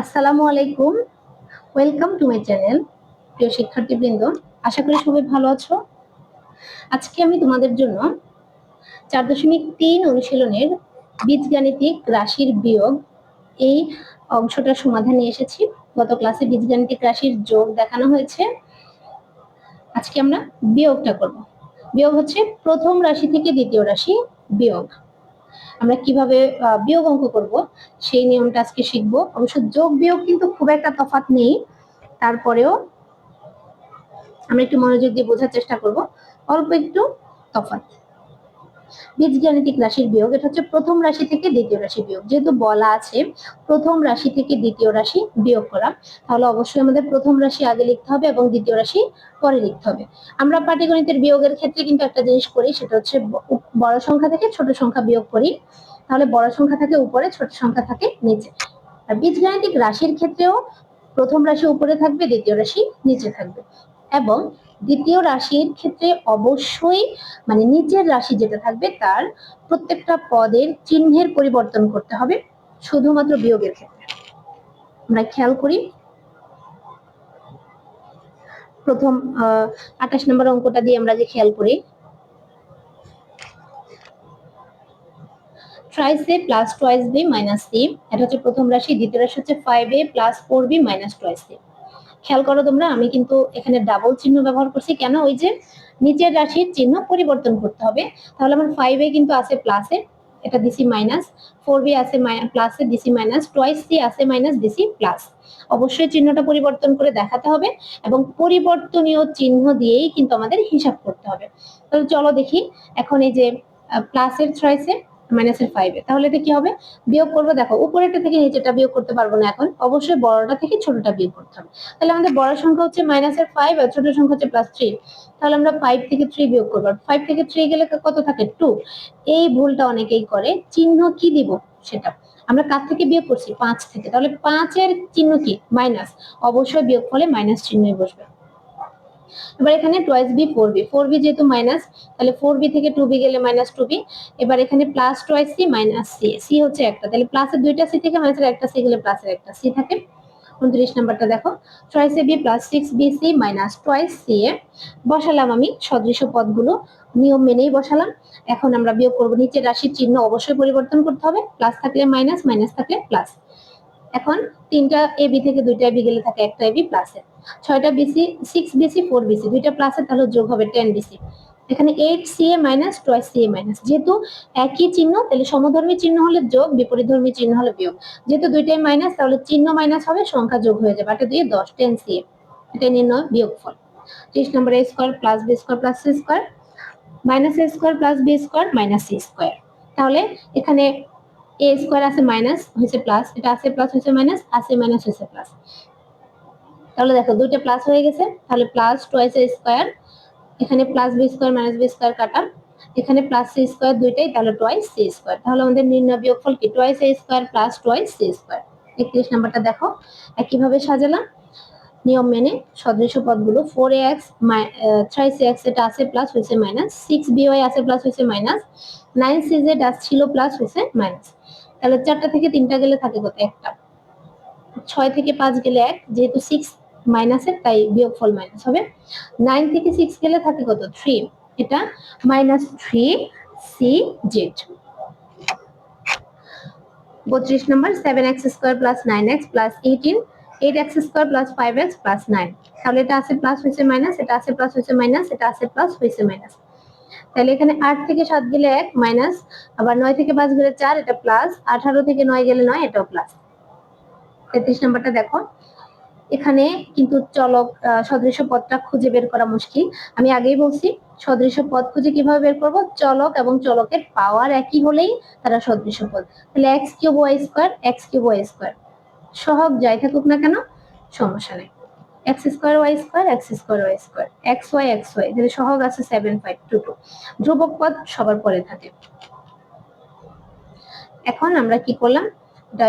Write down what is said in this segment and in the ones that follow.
আসসালামু আলাইকুম। Welcome to my channel প্রিয় শিক্ষার্থীবৃন্দ। আশা করি সবাই ভালো আছো। আজকে আমি তোমাদের জন্য চার দশমিক তিন অনুশীলনের বীজগাণিতিক রাশির বিয়োগ এই অংশটার সমাধান নিয়ে এসেছি। গত ক্লাসে বীজগাণিতিক রাশির যোগ দেখানো হয়েছে। আজকে আমরা বিয়োগটা করব। বিয়োগ হচ্ছে প্রথম রাশি থেকে দ্বিতীয় রাশি বিয়োগ। আমরা কীভাবে বিয়োগ অঙ্ক করব, সেই নিয়মটা আজকে শিখব। অবশ্য যোগ বিয়োগ কিন্তু খুব একটা তফাত নেই। তারপরেও আমরা একটু মনোযোগ দিয়ে বোঝার চেষ্টা করব। অল্প একটু তফাৎ। বীজগাণিতিক রাশির বিয়োগ, এটা হচ্ছে প্রথম রাশি থেকে দ্বিতীয় রাশি বিয়োগ। যেহেতু বলা আছে প্রথম রাশি থেকে দ্বিতীয় রাশি বিয়োগ করা, তাহলে অবশ্যই আমাদের প্রথম রাশি আগে লিখতে হবে এবং দ্বিতীয় রাশি পরে লিখতে হবে। আমরা পাটিগণিতের বিয়োগের ক্ষেত্রে কিন্তু একটা জিনিস করি, সেটা হচ্ছে বড় সংখ্যা থেকে ছোট সংখ্যা বিয়োগ করি। তাহলে বড় সংখ্যা থাকে উপরে, ছোট সংখ্যা থাকে নিচে। আর বীজগাণিতিক রাশির ক্ষেত্রেও প্রথম রাশি উপরে থাকবে, দ্বিতীয় রাশি নিচে থাকবে। এবং দ্বিতীয় রাশির ক্ষেত্রে অবশ্যই মানে নিচের রাশি যেটা থাকবে তার প্রত্যেকটা পদের চিহ্নের পরিবর্তন করতে হবে, শুধুমাত্র বিয়োগের ক্ষেত্রে। আমরা খেয়াল করি, প্রথম আঠাশ নম্বর অঙ্কটা দিয়ে আমরা যে খেয়াল করি plus twice B minus C এটা হচ্ছে প্রথম রাশি, দ্বিতীয় রাশি হচ্ছে five A plus four B minus twice C খেয়াল করো তোমরা, আমি কিন্তু এখানে ডাবল চিহ্ন ব্যবহার করছি। কেন? ওই যে নিচের রাশির চিহ্ন পরিবর্তন করতে হবে। তাহলে আমার ফাইভ কিন্তু আছে প্লাসে এটা দিসি মাইনাস ফোর বি আছে প্লাসে দিসি মাইনাস টয়েস সি আছে মাইনাস দিসি প্লাস অবশ্যই চিহ্নটা পরিবর্তন করে দেখাতে হবে এবং পরিবর্তনীয় চিহ্ন দিয়েই কিন্তু আমাদের হিসাব করতে হবে। তাহলে চলো দেখি, এখন এই যে প্লাসের ছয়সে মাইনাসের ফাইভে তাহলে কি হবে? বিয়োগ করব, দেখো, উপরেরটা থেকে নিচেটা বিয়োগ করতে পারব না এখন। অবশ্যই বড়টা থেকে ছোটটা বিয়োগ করতে হবে। তাহলে আমাদের বড় সংখ্যা হচ্ছে মাইনাসের ফাইভ আর ছোট সংখ্যা হচ্ছে প্লাস থ্রি তাহলে আমরা ফাইভ থেকে থ্রি বিয়োগ করব। ফাইভ থেকে থ্রি গেলে কত থাকে? টু এই ভুলটা অনেকেই করে। চিহ্ন কি দিব সেটা? আমরা কার থেকে বিয়োগ করছি? পাঁচ থেকে। তাহলে পাঁচের চিহ্ন কি? মাইনাস অবশ্যই বিয়োগ ফলে মাইনাস চিহ্নই বসবে। এবার এখানে twice B four B four B যেহেতু মাইনাস তাহলে ফোর বি থেকে টু বি গেলে মাইনাস টু বি এবার এখানে plus twice C minus C C হচ্ছে একটা, তাহলে প্লাসের দুইটা সি থেকে মাইনাসের একটা সি গেলে প্লাসের একটা সি থাকে। উনত্রিশ নাম্বারটা দেখো twice A B plus six B C minus twice C A বসালাম আমি সদৃশ পদগুলো, নিয়ম মেনেই বসালাম। এখন আমরা বিয়োগ করব, নিচের রাশির চিহ্ন অবশ্যই পরিবর্তন করতে হবে প্লাস থাকলে মাইনাস মাইনাস থাকলে প্লাস এখন তিনটা এ বি থেকে দুইটা বি গেলে থাকে একটা এবি প্লাসে ছয়টা B C six B C four B C দুইটা প্লাসে তাহলে যোগ হবে টেন বিসি এখানে eight C A minus twice C A minus যেহেতু একই চিহ্ন, তাহলে সমধর্মী চিহ্ন হলে যোগ, বিপরীতধর্মী চিহ্ন হলে বিয়োগ। যেহেতু দুইটাই মাইনাস তাহলে চিহ্ন মাইনাস হবে, সংখ্যা যোগ হয়ে যাবে এটা দিয়ে দশ টেন সি এ এটা নির্ণয় বিয়োগ ফল ত্রিশ নম্বর A square plus B square plus C square minus A square plus B square minus C square তাহলে এখানে এ স্কোয়ার আছে মাইনাস হয়েছে প্লাস এটা আছে প্লাস হয়েছে মাইনাস আছে মাইনাস হয়েছে প্লাস তাহলে দেখো, দুইটা প্লাস হয়ে গেছে, তাহলে প্লাস টয়েস এ স্কোয়ার এখানে plus B square minus B square কাটা, এখানে প্লাস সি স্কোয়ার দুইটাই, তাহলে টয়েস সি স্কোয়ার তাহলে আমাদের নির্ণয় বিয়োগফল কি? Twice A square plus twice C square একত্রিশ নাম্বারটা দেখো, একইভাবে সাজালাম, নিয়ম মেনে সদৃশ পদগুলো four X three C X এটা আছে প্লাস হয়েছে মাইনাস সিক্স বি ওয়াই আছে প্লাস হয়েছে মাইনাস নাইন সি জেড ছিল প্লাস হয়েছে মাইনাস তাহলে চারটা থেকে তিনটা গেলে থাকে কত একটা। ছয় থেকে পাঁচ গেলে এক, যেহেতু সিক্স মাইনাসের তাই বিয়োগফল মাইনাস হবে। নাইন থেকে সিক্স গেলে থাকে কত? থ্রি এটা মাইনাস থ্রি সি জেড বত্রিশ নম্বর seven X square plus nine X plus eighteen eight X square plus five X plus nine তাহলে এটা আছে প্লাস হয়েছে মাইনাস এটা আছে প্লাস হয়েছে মাইনাস এটা আছে প্লাস হয়েছে মাইনাস তাহলে এখানে আট থেকে সাত গেলে এক মাইনাস আবার নয় থেকে পাঁচ গেলে চার, এটা প্লাস আঠারো থেকে নয় গেলে নয়, এটাও প্লাস তেত্রিশ নাম্বারটা দেখো। এখানে কিন্তু চলক সদৃশ পদটা খুঁজে বের করা মুশকিল। আমি আগেই বলছি, সদৃশ পদ খুঁজে কীভাবে বের করব? চলক এবং চলকের পাওয়ার একই হলেই তারা সদৃশ পদ। তাহলে X cube Y square X cube Y square সহগ যাই থাকুক না কেন, সমস্যা নেই। X square, Y square, X square, Y square, X Y X Y যদি সহগ আছে সেভেন ফাইভ টু টু। ধ্রুবক পদ সবার পরে থাকে। এখন আমরা কি করলাম?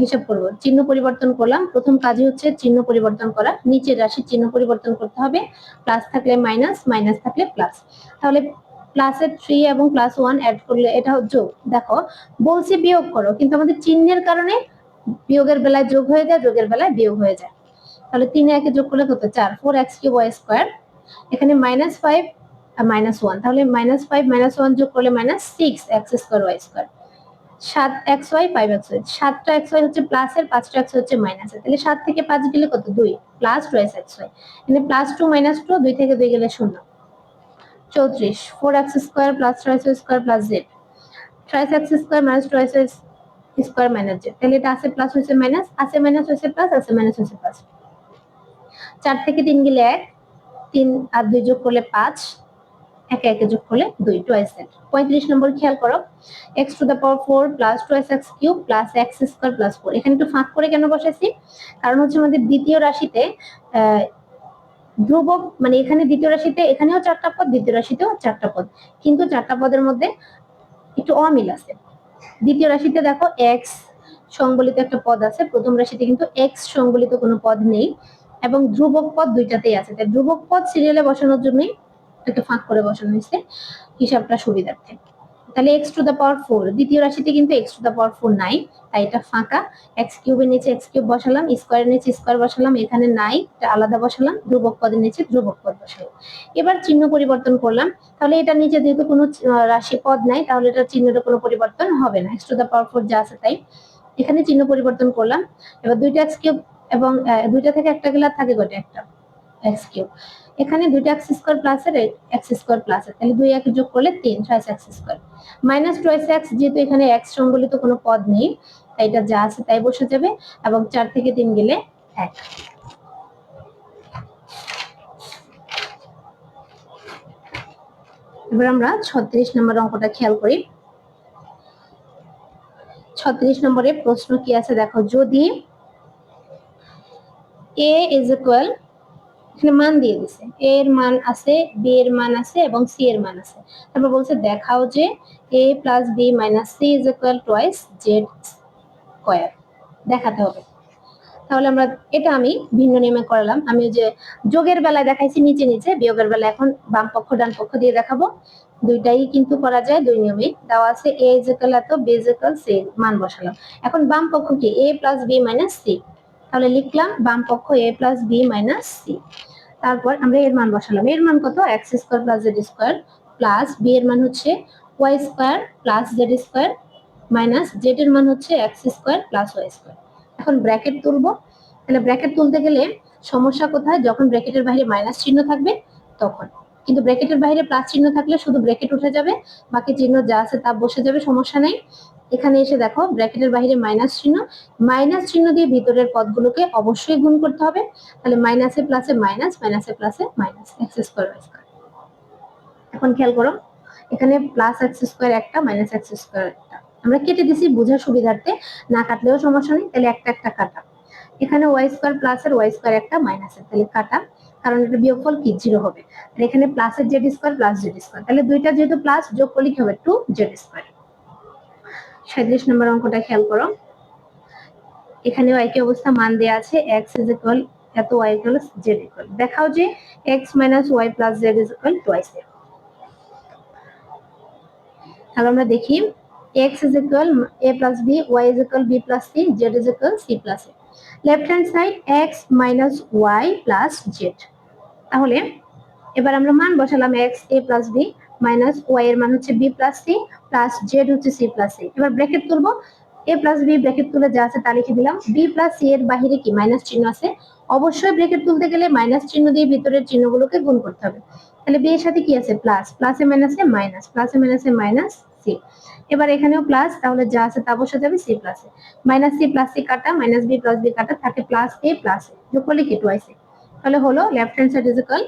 হিসাব করব। চিহ্ন পরিবর্তন করলাম। প্রথম কাজই হচ্ছে চিহ্ন পরিবর্তন করা। নিচের রাশির চিহ্ন পরিবর্তন করতে হবে। প্লাস থাকলে মাইনাস মাইনাস থাকলে প্লাস। তাহলে প্লাসের থ্রি এবং প্লাস ওয়ান অ্যাড করলে এটা যোগ। দেখো, বলছি বিয়োগ করো, কিন্তু আমাদের চিহ্নের কারণে বিয়োগের বেলায় যোগ হয়ে যায়, যোগের বেলায় বিয়োগ হয়ে যায়। তাহলে তিনে একে যোগ করলে কত? চার four X cube Y square এখানে মাইনাস ফাইভ আর মাইনাস ওয়ান তাহলে মাইনাস ফাইভ মাইনাস ওয়ান যোগ করলে minus six X square Y square সাত X Y five X Y সাতটা এক্স ওয়াই হচ্ছে প্লাসের পাঁচটা এক্স হচ্ছে মাইনাসের তাহলে সাত থেকে পাঁচ গেলে কত? দুই। প্লাস টুয়েস এক্স ওয়াই এখানে প্লাস টু মাইনাস টু দুই থেকে দুই গেলে শূন্য। চৌত্রিশ four X square plus thrice square plus Z thrice X square minus thrice square minus Z তাহলে এটা আছে প্লাস হয়েছে মাইনাস আছে মাইনাস হয়েছে প্লাস আছে মাইনাস হয়েছে প্লাস চার থেকে তিন গেলে এক, তিন আর দুই যোগ করলে পাঁচ, একে একে যোগ করলে দুই টুয়াইস এক্স পঁয়ত্রিশ নম্বর খেয়াল করো X to the power four plus twice X cube plus X square plus four এখানে একটু ফাঁক করে কেন বসেছি কারণ হচ্ছে আমাদের দ্বিতীয় রাশিতে ধ্রুবক মানে এখানে দ্বিতীয় রাশিতে, এখানেও চারটা পদ, দ্বিতীয় রাশিতেও চারটা পদ। কিন্তু চারটা পদের মধ্যে একটু অমিল আছে। দ্বিতীয় রাশিতে দেখো এক্স সংবলিত একটা পদ আছে। প্রথম রাশিতে কিন্তু এক্স সংবলিত কোনো পদ নেই। এবং ধ্রুবক পদ দুইটাতেই আছে। তাই ধ্রুবক পদ সিরিয়ালে বসানোর জন্যই এটাকে ফাঁক করে বসানো হয়েছে হিসাবটা সুবিধার্থে। তাহলে X to the power four দ্বিতীয় রাশিতে কিন্তু X to the power four নাই, তাই এটা ফাঁকা। এক্স কিউবের নিচে এক্স কিউব বসালাম স্কোয়ারের নিচে স্কোয়ার বসালাম, এখানে নাই, এটা আলাদা বসালাম, ধ্রুবক পদের নিচে ধ্রুবক পদ বসালাম। এবার চিহ্ন পরিবর্তন করলাম, তাহলে এটা নিচে যেহেতু কোনো রাশি পদ নাই, তাহলে এটা চিহ্নটা কোনো পরিবর্তন হবে না। X to the power four যা আছে তাই। এখানে চিহ্ন পরিবর্তন করলাম, এবার দুইটা এক্স কিউব এবং দুইটা থেকে একটা গেলে থাকে গোটা একটা এক্স কিউব। এখানে দুইটা এক্স স্কোয়ার প্লাস এর এক্স স্কোয়ার প্লাস এর তাহলে দুই এক যোগ করলে তিন thrice X square minus twice X যেহেতু এখানে এক্স সংবলিত কোনো পদ নেই, তাই এটা যা আছে তাই বসে যাবে এবং চার থেকে তিন গেলে এক। এবার আমরা ছত্রিশ নম্বর অঙ্কটা খেয়াল করি। ছত্রিশ নম্বরে প্রশ্ন কি আছে? দেখো, যদি এ ইজ ইকুয়াল এখানে মান দিয়ে দিছে। এ এর মান আছে বি এর মান আছে এবং সি এর মান আছে। তারপর বলছে, দেখাও যে A plus B minus C is equal twice Z square দেখাতে হবে। তাহলে আমরা, এটা আমি ভিন্ন নিয়মে করালাম। আমি যে যোগের বেলায় দেখাইছি, নিচে নিচে। বিয়োগের বেলায় এখন বাম পক্ষ, ডান পক্ষ দিয়ে দেখাবো। দুইটাই কিন্তু করা যায়, দুই নিয়মে দেওয়া আছে এ ইজ ইকুয়াল এত বি ইজ ইকুয়াল সি মান বসালাম। এখন বাম পক্ষ কি? A plus B minus C তাহলে লিখলাম বাম পক্ষ A plus B minus C তারপর আমরা এর মান বসালাম। এর মান কত? X square plus Z square plus B এর মান হচ্ছে Y square plus Z square minus Z এর মান হচ্ছে X square plus Y square এখন ব্র্যাকেট তুলবো। তাহলে ব্র্যাকেট তুলতে গেলে সমস্যা কোথায়? যখন ব্র্যাকেটের বাইরে মাইনাস চিহ্ন থাকবে, তখন। কিন্তু ব্র্যাকেটের বাইরে প্লাস চিহ্ন থাকলে শুধু ব্র্যাকেট উঠে যাবে, বাকি চিহ্ন যা আছে তা বসে যাবে, সমস্যা নাই। এখানে এসে দেখো ব্র্যাকেটের বাইরে মাইনাস চিহ্ন মাইনাস চিহ্ন দিয়ে ভিতরের পদগুলোকে অবশ্যই গুণ করতে হবে। তাহলে মাইনাসে প্লাসে মাইনাস মাইনাসে প্লাসে মাইনাস এক্স স্কোয়ার স্কোয়ার এখন খেয়াল করো, এখানে প্লাস এক্স স্কোয়ার একটা মাইনাস এক্স স্কোয়ার একটা। আমরা কেটে দিছি বোঝার সুবিধার্থে, না কাটলেও সমস্যা নেই, তাহলে একটা একটা কাটা। এখানে ওয়াই স্কোয়ার প্লাস এর ওয়াই স্কোয়ার একটা মাইনাস এর, তাহলে কাটা। কারণ এটা বিয়োগফল কি? জিরো হবে। আর এখানে প্লাস এর Z square plus Z square তাহলে দুইটা যেহেতু প্লাস যোগ করলে কি হবে? টু জেড স্কোয়ার সাঁত্রিশ নম্বর অঙ্কটা খেয়াল করো। এখানেও একই অবস্থা, মান দেওয়া আছে এক্স ইজ ইকুয়াল এত ওয়াই ইকুয়াল জেড ইকুয়াল দেখাও যে X minus Y plus Z is equal twice তাহলে আমরা দেখি X is equal A plus B Y is equal B plus C Z is equal C plus A left hand side X minus Y plus Z তাহলে, এবার আমরা মান বসালাম X A plus B minus Y এর মান হচ্ছে B plus C plus Z হচ্ছে C plus C এবার ব্র্যাকেট তুলবো। এ প্লাস বি ব্র্যাকেট তুলে যা আছে তা লিখে দিলাম। বি প্লাস সি এর বাহিরে কি মাইনাস চিহ্ন আছে? অবশ্যই ব্র্যাকেট তুলতে গেলে মাইনাস চিহ্ন দিয়ে ভিতরের চিহ্নগুলোকে গুণ করতে হবে। তাহলে বি এর সাথে কি আছে? প্লাস প্লাসে মাইনাসে মাইনাস প্লাসে মাইনাসে মাইনাস সি এবার এখানেও প্লাস তাহলে যা আছে তা বসে যাবে সি প্লাসে মাইনাস সি প্লাস সি কাটা মাইনাস বি প্লাস বি কাটা থাকে প্লাস এ প্লাস এ যোগ করলে কি? টুয়াইস এ তাহলে হলো left hand side is equal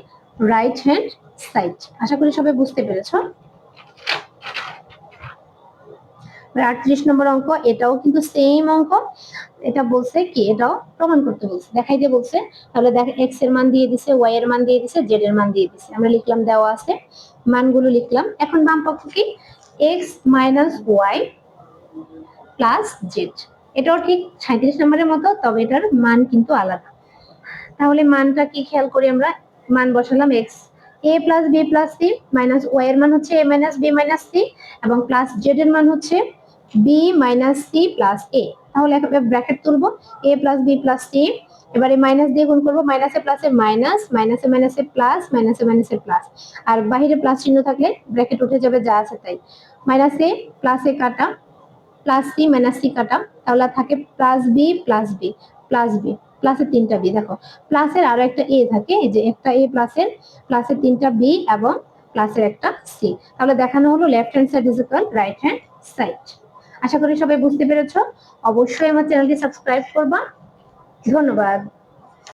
right hand side আশা করি সবাই বুঝতে পেরেছ। আটত্রিশ নম্বর অঙ্ক, এটাও কিন্তু সেম অঙ্ক। এটা বলছে কি? এটাও প্রমাণ করতে বলছে। দেখাইতে বলছে। তাহলে দেখ এক্সের মান দিয়ে দিছে ওয়াই এর মান দিয়ে দিছে জেড এর মান দিয়ে দিছে। আমরা লিখলাম, দেওয়া আছে। মানগুলো লিখলাম। এখন বাম পক্ষ কি? X minus Y plus Z এটাও ঠিক সাঁত্রিশ নম্বরের মতো, তবে এটার মান কিন্তু আলাদা। তাহলে মানটা কি খেয়াল করি আমরা? মান বসালাম X A plus B plus C minus Y এর মান হচ্ছে A minus B minus C এবং প্লাস জেড এর মান হচ্ছে B minus C plus A তাহলে ব্র্যাকেট তুলবো। A plus B plus C এবারে মাইনাস দিয়ে গুণ করব। মাইনাসে প্লাসে মাইনাস মাইনাসে মাইনাসে প্লাস মাইনাসে মাইনাসে প্লাস আর বাহিরে প্লাস চিহ্ন থাকলে ব্র্যাকেট উঠে যাবে যা আছে তাই। মাইনাসে প্লাসে কাটা প্লাস সি মাইনাস সি কাটা, তাহলে থাকে plus B plus B plus B প্লাসের তিনটা বি দেখো প্লাসের আরও একটা এ থাকে যে একটা এ প্লাসের প্লাসের তিনটা বি এবং প্লাসের একটা সি তাহলে দেখানো হলো left hand side is equal right hand side আশা করি সবাই বুঝতে পেরেছ। অবশ্যই আমার চ্যানেলটি সাবস্ক্রাইব করবা। ধন্যবাদ।